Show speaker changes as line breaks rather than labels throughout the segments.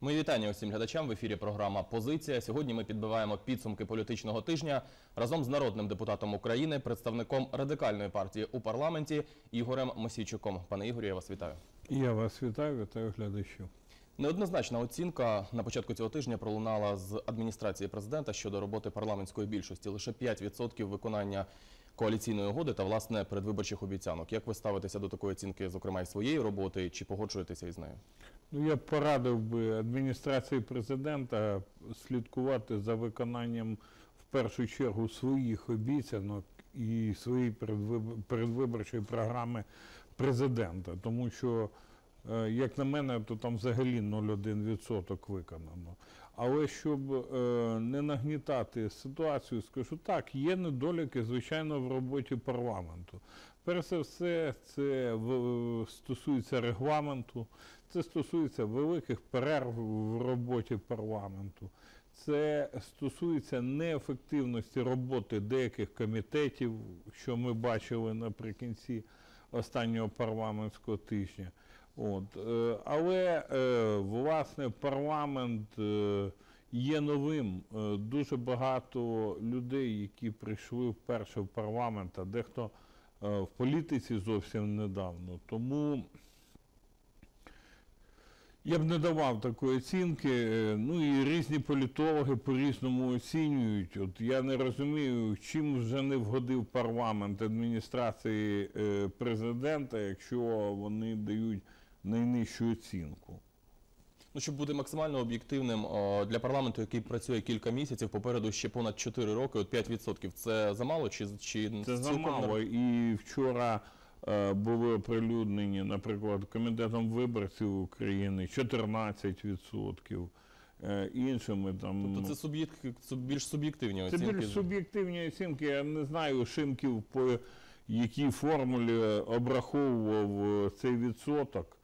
Мої вітання усім глядачам в ефірі. Програма Позиція. Сьогодні ми підбиваємо підсумки політичного тижня разом з народним депутатом України, представником радикальної партії у парламенті Ігорем Мосійчуком. Пане Ігорі, я вас вітаю.
Я вас вітаю, вітаю глядачів.
Неоднозначна оцінка на початку цього тижня пролунала з адміністрації президента щодо роботи парламентської більшості. Лише 5% виконання коаліційної угоди та власне передвиборчих обіцянок. Як ви ставитеся до такої оцінки, зокрема і своєї роботи, чи погоджуєтеся із нею?
Ну, я б порадив би адміністрації президента слідкувати за виконанням в першу чергу своїх обіцянок і своєї передвиб- передвиборчої програми президента. Тому що, е, як на мене, то там взагалі 0,1% виконано. Але щоб е, не нагнітати ситуацію, скажу так, є недоліки, звичайно, в роботі парламенту. Перш за все, це в- стосується регламенту, це стосується великих перерв в роботі парламенту. Це стосується неефективності роботи деяких комітетів, що ми бачили наприкінці останнього парламентського тижня. От. е, Але, е, власне, парламент е, є новим. Дуже багато людей, які прийшли вперше в парламент, а дехто в політиці зовсім недавно. Тому я б не давав такої оцінки. Е, Ну і різні політологи по-різному оцінюють. От я не розумію, чим вже не вгодив парламент адміністрації е, президента, якщо вони дають найнижчу оцінку.
Ну, щоб бути максимально об'єктивним для парламенту, який працює кілька місяців, попереду ще понад 4 роки, от 5% – це замало чи, чи
Це
цілком
замало. І вчора були оприлюднені, наприклад, комітетом виборців України 14%. Е, іншими там
Тобто це суб'єкт, суб- більш суб'єктивні
Це більш суб'єктивні оцінки. Я не знаю Шимків по якій формулі обраховував е, цей відсоток.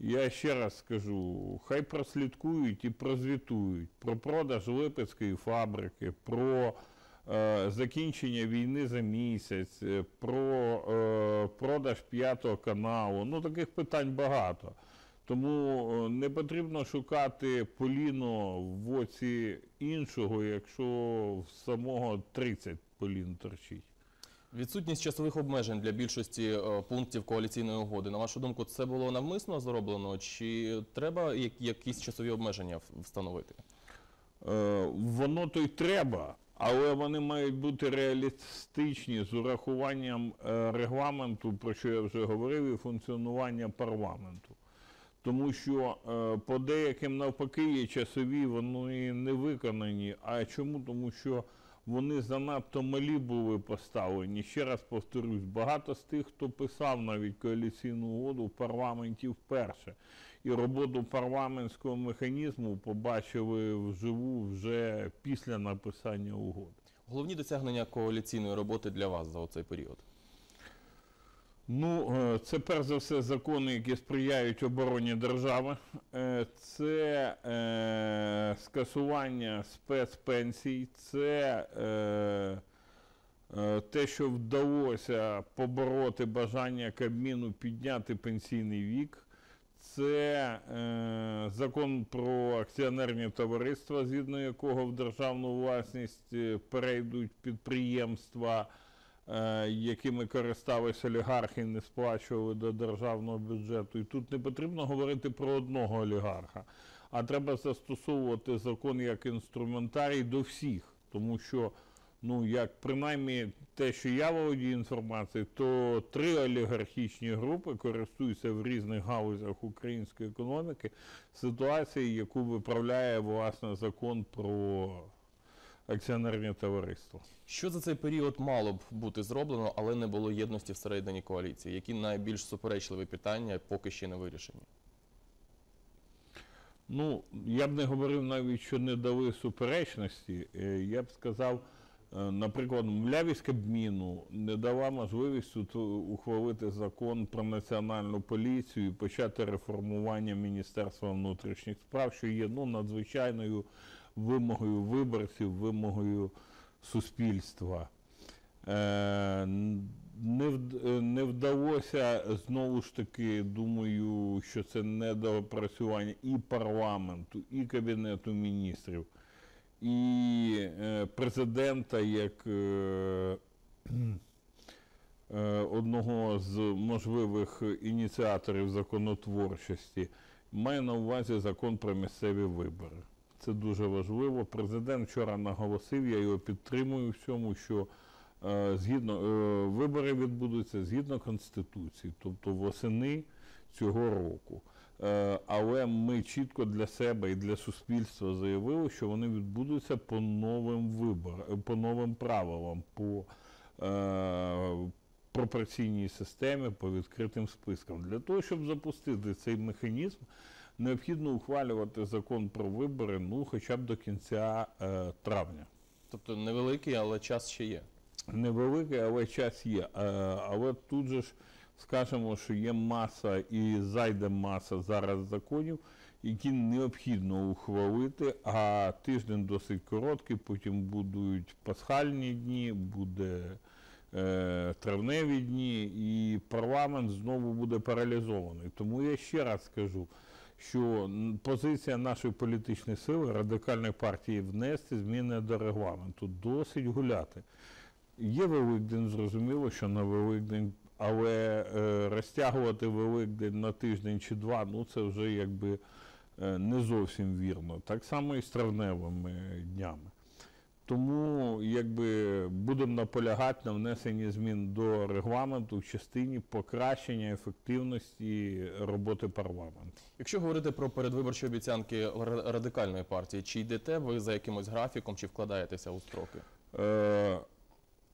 Я ще раз скажу, хай прослідкують і прозвітують про продаж Липецької фабрики, про е, закінчення війни за місяць, е, про е, продаж п'ятого каналу. Ну таких питань багато. Тому е, не потрібно шукати поліно в оці іншого, якщо в самого 30 полін торчить.
Відсутність часових обмежень для більшості е, пунктів коаліційної угоди. На вашу думку, це було навмисно зроблено, чи треба якісь часові обмеження встановити?
Е, воно то й треба, але вони мають бути реалістичні з урахуванням е, регламенту, про що я вже говорив, і функціонування парламенту. Тому що е, по деяким навпаки є часові, вони не виконані. А чому? Тому що вони занадто малі були поставлені. Ще раз повторюсь, багато з тих, хто писав навіть коаліційну угоду в парламенті вперше. І роботу парламентського механізму побачили вживу вже після написання угоди.
Головні досягнення коаліційної роботи для вас за оцей період.
Ну, е, це перш за все закони, які сприяють обороні держави. Е, Це е, скасування спецпенсій, це е, е, те, що вдалося побороти бажання Кабміну підняти пенсійний вік. Це е, закон про акціонерні товариства, згідно якого в державну власність е, перейдуть підприємства, е, якими користались олігархи, не сплачували до державного бюджету. І тут не потрібно говорити про одного олігарха, а треба застосовувати закон як інструментарій до всіх, тому що. Ну, як принаймні те, що я володію інформацією, то три олігархічні групи користуються в різних галузях української економіки ситуацією, яку виправляє власне закон про акціонерні товариства.
Що за цей період мало б бути зроблено, але не було єдності всередині коаліції? Які найбільш суперечливі питання поки ще не вирішені?
Ну, я б не говорив навіть, що не дали суперечності. Е, Я б сказав, наприклад, млявість Кабміну не дала можливість ут- ухвалити закон про національну поліцію і почати реформування Міністерства внутрішніх справ, що є ну, надзвичайною вимогою виборців, вимогою суспільства. Е, не, вд- е, не вдалося знову ж таки, думаю, що це недоопрацювання і парламенту, і Кабінету міністрів, і е, президента як е, е, одного з можливих ініціаторів законотворчості. Маю на увазі закон про місцеві вибори. Це дуже важливо. Президент вчора наголосив, я його підтримую в цьому, що згідно вибори відбудуться згідно Конституції, тобто восени цього року. Е, але ми чітко для себе і для суспільства заявили, що вони відбудуться по новим виборам, по новим правилам, по е, пропорційній системі, по відкритим спискам. Для того, щоб запустити цей механізм, необхідно ухвалювати закон про вибори ну, хоча б до кінця е, травня.
Тобто невеликий, але час ще є.
Невеликий, але час є. Е, але тут же ж скажемо, що є маса і зайде маса зараз законів, які необхідно ухвалити, а тиждень досить короткий, потім будуть пасхальні дні, буде е, травневі дні, і парламент знову буде паралізований. Тому я ще раз скажу, що позиція нашої політичної сили, радикальної партії внести зміни до регламенту, досить гуляти. Є Великдень, зрозуміло, що на Великдень, але е, розтягувати Великдень на тиждень чи два, ну це вже якби е, не зовсім вірно. Так само і з травневими днями. Тому якби будемо наполягати на внесенні змін до регламенту в частині покращення ефективності роботи парламенту.
Якщо говорити про передвиборчі обіцянки радикальної партії, чи йдете ви за якимось графіком, чи вкладаєтеся у строки?
Е,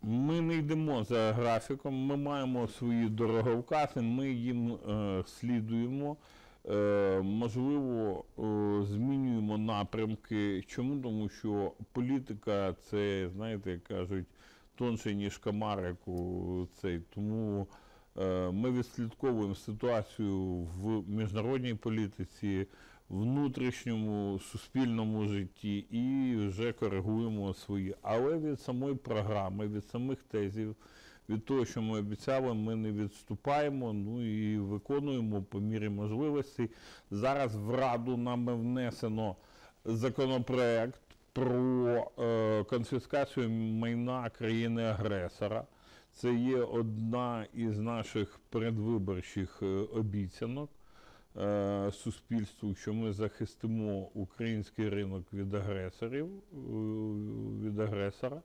Ми не йдемо за графіком, ми маємо свої дороговкази, ми їм е, слідуємо. Е, можливо, е, змінюємо напрямки. Чому? Тому що політика це, знаєте, як кажуть, тонше, ніж комарику цей. Тому е, ми відслідковуємо ситуацію в міжнародній політиці, внутрішньому суспільному житті і вже коригуємо свої. Але від самої програми, від самих тезів, від того, що ми обіцяли, ми не відступаємо, ну і виконуємо по мірі можливості. Зараз в Раду нами внесено законопроект про е, конфіскацію майна країни-агресора. Це є одна із наших передвиборчих е, обіцянок суспільству, що ми захистимо український ринок від агресорів, е, від агресора,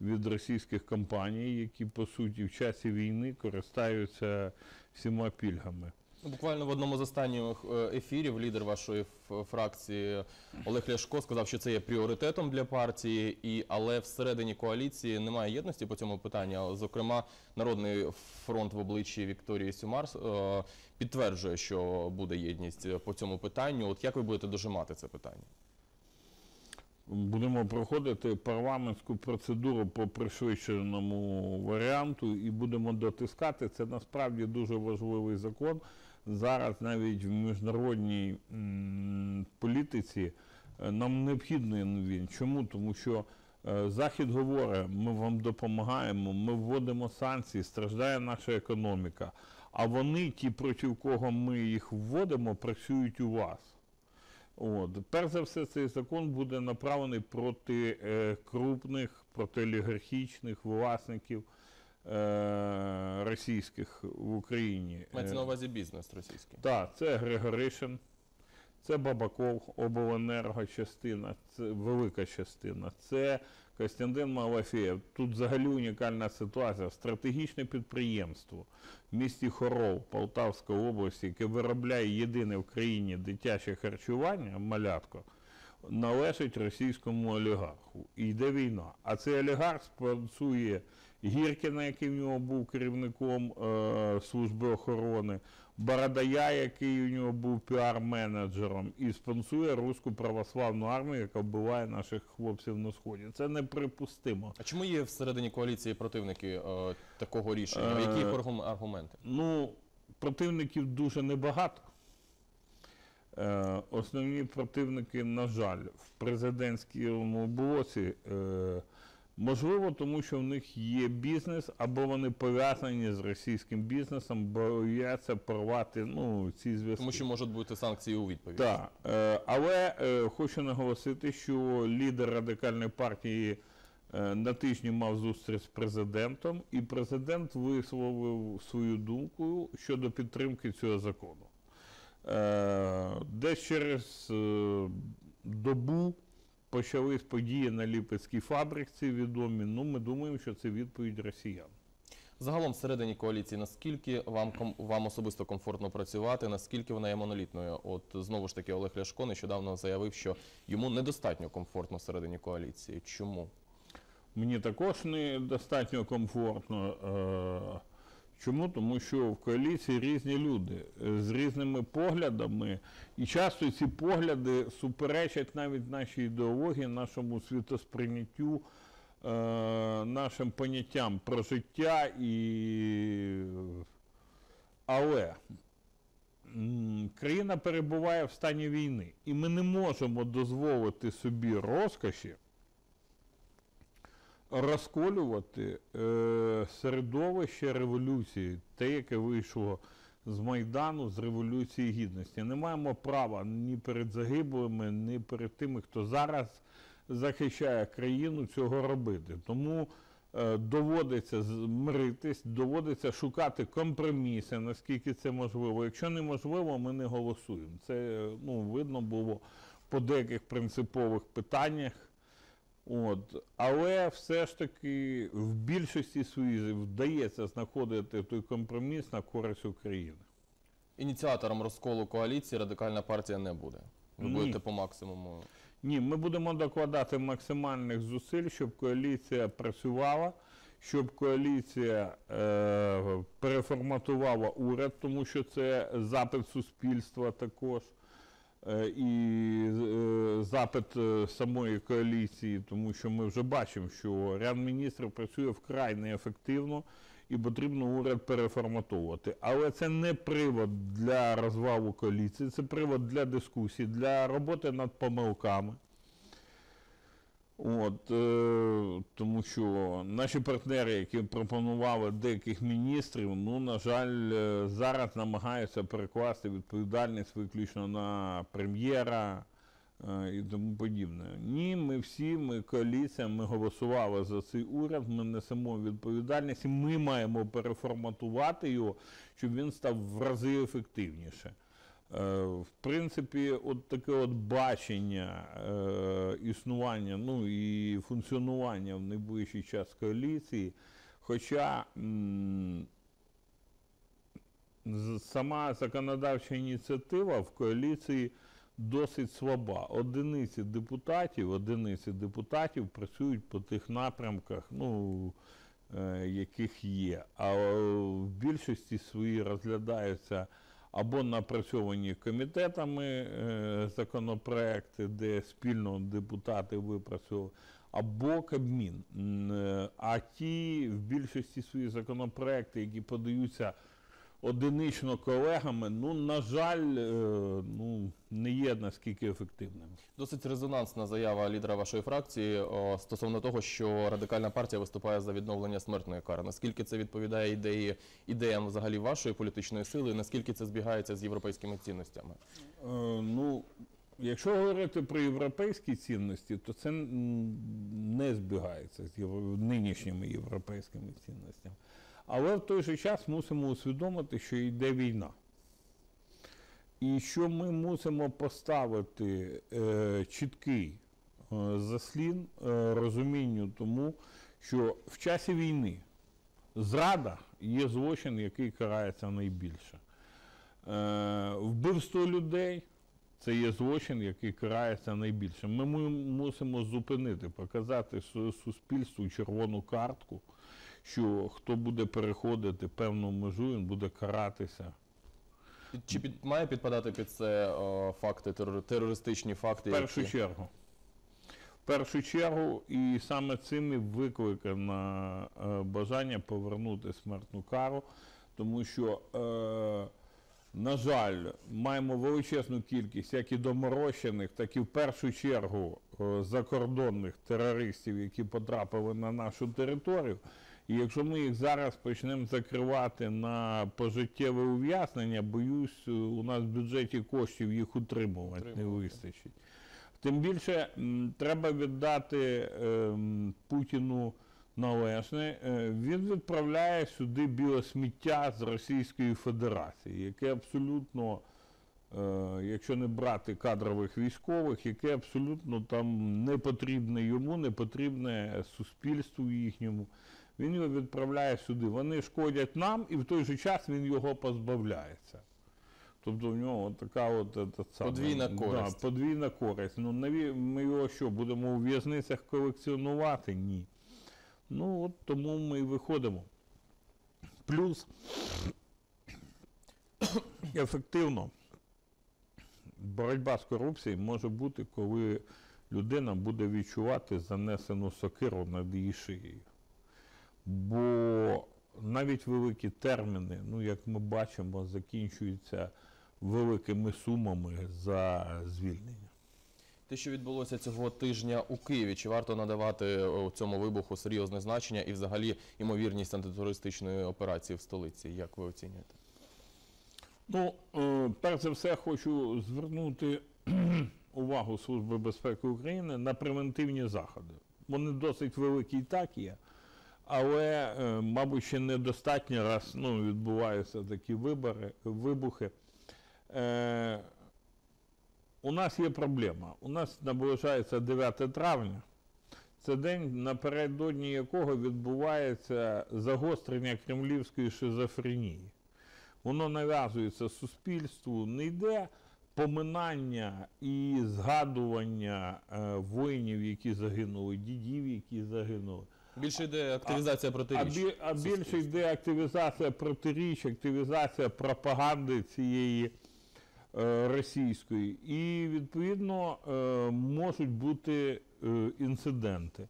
від російських компаній, які по суті в часі війни користаються всіма пільгами.
Ну, Буквально в одному з останніх е, ефірів лідер вашої фракції Олег Ляшко сказав, що це є пріоритетом для партії, і але всередині коаліції немає єдності по цьому питанню. Зокрема, Народний фронт в обличчі Вікторії Сюмар е, підтверджує, що буде єдність по цьому питанню. От як ви будете дожимати це питання?
Будемо проходити парламентську процедуру по пришвидшеному варіанту і будемо дотискати. Це насправді дуже важливий закон. Зараз навіть в міжнародній політиці е, нам необхідний він. Чому? Тому що е, Захід говорить, ми вам допомагаємо, ми вводимо санкції, страждає наша економіка. А вони, ті, проти кого ми їх вводимо, працюють у вас. От. Перш за все, цей закон буде направлений проти е, крупних, проти олігархічних власників російських в Україні.
Мається
Е,
на увазі бізнес російський.
так, це Григоришин, це Бабаков, обленерго частина, це велика частина, це Костянтин Малафєєв. Тут взагалі унікальна ситуація. Стратегічне підприємство в місті Хорол Полтавської області, яке виробляє єдине в країні дитяче харчування, малятко, належить російському олігарху. І йде війна. А цей олігарх спонсує Гіркіна, який в нього був керівником е, служби охорони, Бородая, який у нього був піар-менеджером, і спонсує Руську православну армію, яка вбиває наших хлопців на сході. Це неприпустимо.
А чому є всередині коаліції противники е, такого рішення?
Е,
Які аргументи?
Ну, противників дуже небагато. Е, основні противники, на жаль, в президентському блоці е, Можливо, тому що в них є бізнес, або вони пов'язані з російським бізнесом, бояться порвати ну, ці зв'язки.
Тому що можуть бути санкції у відповідь.
Так, е, але е, хочу наголосити, що лідер радикальної партії е, на тижні мав зустріч з президентом, і президент висловив свою думку щодо підтримки цього закону. Десь через добу почались події на Ліпецькій фабриці відомі. Ну, ми думаємо, що це відповідь росіян.
Загалом всередині коаліції, наскільки вам ком- вам особисто комфортно працювати, наскільки вона є монолітною? От знову ж таки Олег Ляшко нещодавно заявив, що йому недостатньо комфортно всередині коаліції. Чому?
Мені також не достатньо комфортно. Чому? Тому що в коаліції різні люди е, з різними поглядами, і часто ці погляди суперечать навіть нашій ідеології, нашому світосприйняттю, е, нашим поняттям про життя і. Але країна перебуває в стані війни, і ми не можемо дозволити собі розкоші розколювати е, середовище революції, те, яке вийшло з Майдану, з Революції Гідності. Не маємо права ні перед загиблими, ні перед тими, хто зараз захищає країну, цього робити. Тому е, доводиться змиритись, доводиться шукати компроміси, наскільки це можливо. Якщо неможливо, ми не голосуємо. Це е, ну, видно було по деяких принципових питаннях. От. Але все ж таки в більшості своїй вдається знаходити той компроміс на користь України.
Ініціатором розколу коаліції радикальна партія не буде. Ви
Ні.
будете по максимуму.
Ні, ми будемо докладати максимальних зусиль, щоб коаліція працювала, щоб коаліція е, переформатувала уряд, тому що це запит суспільства також. Е, І е, запит е, самої коаліції, тому що ми вже бачимо, що ряд міністрів працює вкрай неефективно і потрібно уряд переформатовувати. Але це не привод для розвалу коаліції, це привод для дискусій, для роботи над помилками. От, е, тому що наші партнери, які пропонували деяких міністрів, ну, на жаль, е, зараз намагаються перекласти відповідальність виключно на прем'єра е, і тому подібне. Ні, ми всі, ми коаліція, ми голосували за цей уряд, ми несемо відповідальність, і ми маємо переформатувати його, щоб він став в рази ефективніше. Е, В принципі, от таке от бачення е, існування, ну і функціонування в найближчий час коаліції, хоча сама законодавча ініціатива в коаліції досить слаба. Одиниці депутатів, одиниці депутатів працюють по тих напрямках, ну, е, яких є. А в більшості свої розглядаються або напрацьовані комітетами е, законопроекти, де спільно депутати випрацьовували, або Кабмін. Е, А ті в більшості свої законопроекти, які подаються одинично колегами, ну, на жаль, е, ну, не є наскільки ефективними.
Досить резонансна заява лідера вашої фракції о, стосовно того, що радикальна партія виступає за відновлення смертної кари. Наскільки це відповідає ідеї ідеям взагалі вашої політичної сили, наскільки це збігається з європейськими цінностями?
Е, ну, якщо говорити про європейські цінності, то це не збігається з нинішніми європейськими цінностями. Але в той же час мусимо усвідомити, що йде війна. І що ми мусимо поставити е, чіткий е, заслін е, розумінню тому, що в часі війни зрада є злочин, який карається найбільше. Е, вбивство людей це є злочин, який карається найбільше. Ми му- мусимо зупинити, показати суспільству червону картку, що хто буде переходити певну межу, він буде каратися.
Чи під, має підпадати під це о, факти, терор- терористичні факти?
В першу
які-
чергу. В першу чергу, і саме цим і викликано е, бажання повернути смертну кару, тому що, е, на жаль, маємо величезну кількість як і доморощених, так і в першу чергу е, закордонних терористів, які потрапили на нашу територію. І якщо ми їх зараз почнемо закривати на пожиттєве ув'язнення, боюсь, е, у нас в бюджеті коштів їх утримувати не вистачить. Тим більше треба віддати ем, Путіну належне. Е, Він відправляє сюди біосміття з Російської Федерації, яке абсолютно, е, якщо не брати кадрових військових, яке абсолютно там не потрібне йому, не потрібне суспільству їхньому. Він його відправляє сюди. Вони шкодять нам, і в той же час він його позбавляється. Тобто в нього така от та саме,
Подвійна користь.
Да, подвійна користь. Ну наві... ми його що, будемо у в'язницях колекціонувати? Ні. Ну от тому ми і виходимо. Плюс ефективно боротьба з корупцією може бути, коли людина буде відчувати занесену сокиру над її шиєю. Бо навіть великі терміни, ну як ми бачимо, закінчуються великими сумами за звільнення.
Те, що відбулося цього тижня у Києві, чи варто надавати е, цьому вибуху серйозне значення і взагалі ймовірність антитерористичної операції в столиці? Як ви оцінюєте?
Ну, е, перш за все, хочу звернути увагу Служби безпеки України на превентивні заходи. Вони досить великі і так є, але, е, мабуть, ще недостатньо, раз ну, відбуваються такі вибори, вибухи. Е, у нас є проблема. У нас наближається 9 травня. Це день, напередодні якого відбувається загострення кремлівської шизофренії. Воно нав'язується суспільству, не йде поминання і згадування е, воїнів, які загинули, дідів, які загинули.
Більше йде активізація
А,
протиріч.
бі, а більше йде активізація протиріч, активізація пропаганди цієї е, російської. І відповідно е, можуть бути е, інциденти.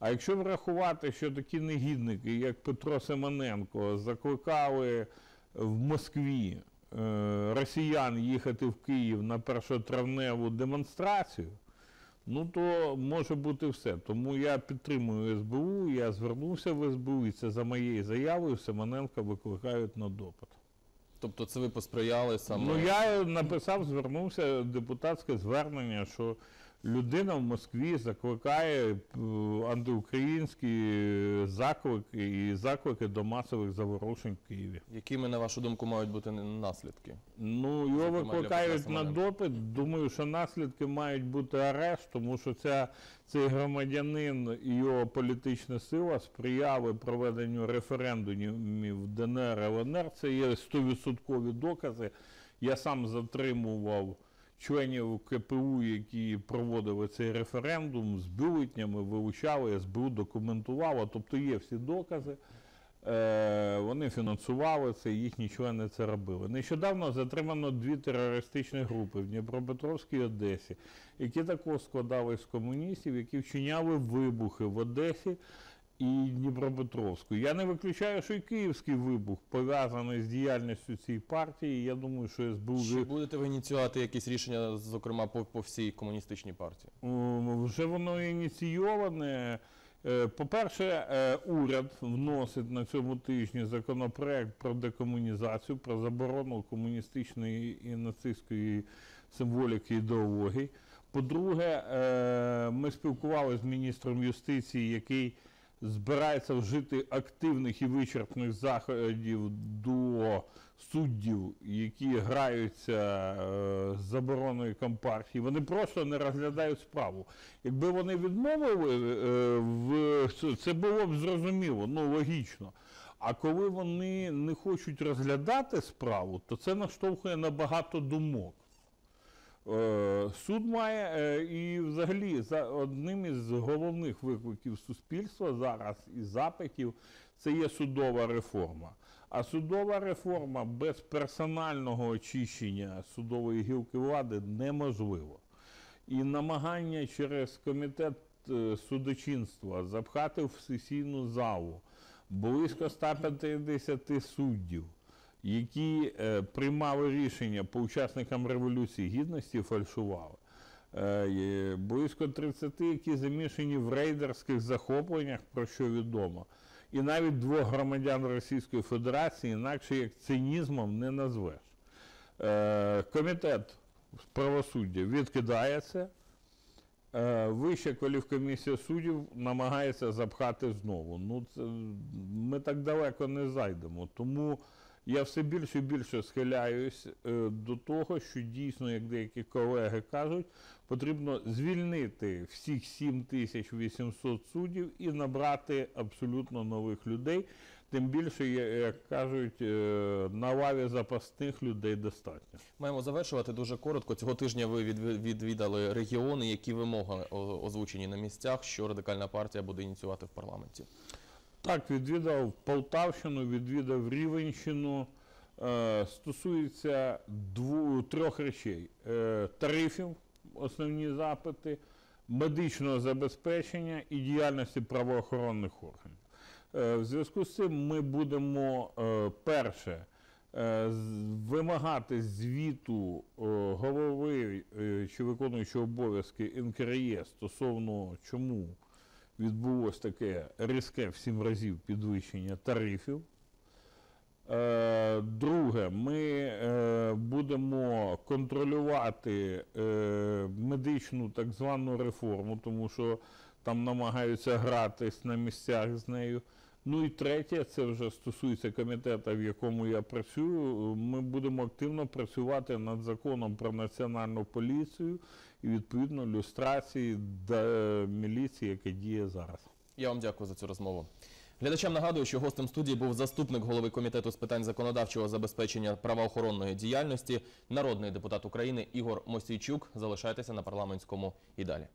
А якщо врахувати, що такі негідники, як Петро Семененко, закликали в Москві е, росіян їхати в Київ на першотравневу демонстрацію, ну то може бути все. Тому я підтримую СБУ, я звернувся в СБУ, і це за моєю заявою Семененка викликають на допит.
Тобто це ви посприяли саме.
Ну я написав, звернувся депутатське звернення, що людина в Москві закликає е, антиукраїнські заклики і заклики до масових заворушень в Києві.
Якими, на вашу думку, мають бути наслідки?
Ну, його викликають на допит. Думаю, що наслідки мають бути арешт, тому що ця, цей громадянин і його політична сила сприяли проведенню референдумів ДНР ЛНР. Це є 100% докази. Я сам затримував членів КПУ, які проводили цей референдум з бюлетнями, вилучали, СБУ документувало, тобто є всі докази. Е, вони фінансували це, їхні члени це робили. Нещодавно затримано дві терористичні групи в Дніпропетровській Одесі, які також складались з комуністів, які вчиняли вибухи в Одесі і Дніпропетровську. Я не виключаю, що і київський вибух пов'язаний з діяльністю цієї партії. Я думаю, що СБУ
Чи будете ви ініціювати якісь рішення, зокрема по, по всій комуністичній партії?
Вже воно ініційоване. Е, По-перше, е, уряд вносить на цьому тижні законопроект про декомунізацію, про заборону комуністичної і нацистської символіки і ідеології. По-друге, е, ми спілкувалися з міністром юстиції, який збирається вжити активних і вичерпних заходів до суддів, які граються е, з забороною компартії. Вони просто не розглядають справу. Якби вони відмовили, е, це було б зрозуміло, ну логічно. А коли вони не хочуть розглядати справу, то це наштовхує на багато думок. Е, Суд має е, і взагалі за одним із головних викликів суспільства зараз і запитів це є судова реформа. А судова реформа без персонального очищення судової гілки влади неможливо. І намагання через комітет е, судочинства запхати в сесійну залу близько 150 суддів, які е, приймали рішення по учасникам Революції Гідності, фальшували. Е, Близько 30, які замішані в рейдерських захопленнях, про що відомо. І навіть двох громадян Російської Федерації інакше як цинізмом не назвеш. Е, Комітет правосуддя відкидає це. Е, Вища кваліфкомісія суддів намагається запхати знову. Ну, це, ми так далеко не зайдемо. Тому я все більше і більше схиляюсь е, до того, що дійсно, як деякі колеги кажуть, потрібно звільнити всіх 7800 суддів і набрати абсолютно нових людей. Тим більше, як кажуть, е, на лаві запасних людей достатньо.
Маємо завершувати дуже коротко. Цього тижня ви відвідали регіони. Які вимоги озвучені на місцях, що радикальна партія буде ініціювати в парламенті?
Так, відвідав Полтавщину, відвідав Рівенщину. Е, стосується дву, трьох речей: е, тарифів, основні запити, медичного забезпечення і діяльності правоохоронних органів. Е, в зв'язку з цим ми будемо е, перше. Вимагати звіту голови чи виконуючого обов'язки НКРЄ стосовно чому відбулось таке різке в сім разів підвищення тарифів. Е, Друге, ми е, будемо контролювати е, медичну так звану реформу, тому що там намагаються гратись на місцях з нею. Ну і третє, це вже стосується комітету, в якому я працюю. Ми будемо активно працювати над законом про національну поліцію і відповідно люстрації до міліції, яка діє зараз.
Я вам дякую за цю розмову. Глядачам нагадую, що гостем студії був заступник голови комітету з питань законодавчого забезпечення правоохоронної діяльності, народний депутат України Ігор Мосійчук. Залишайтеся на парламентському і далі.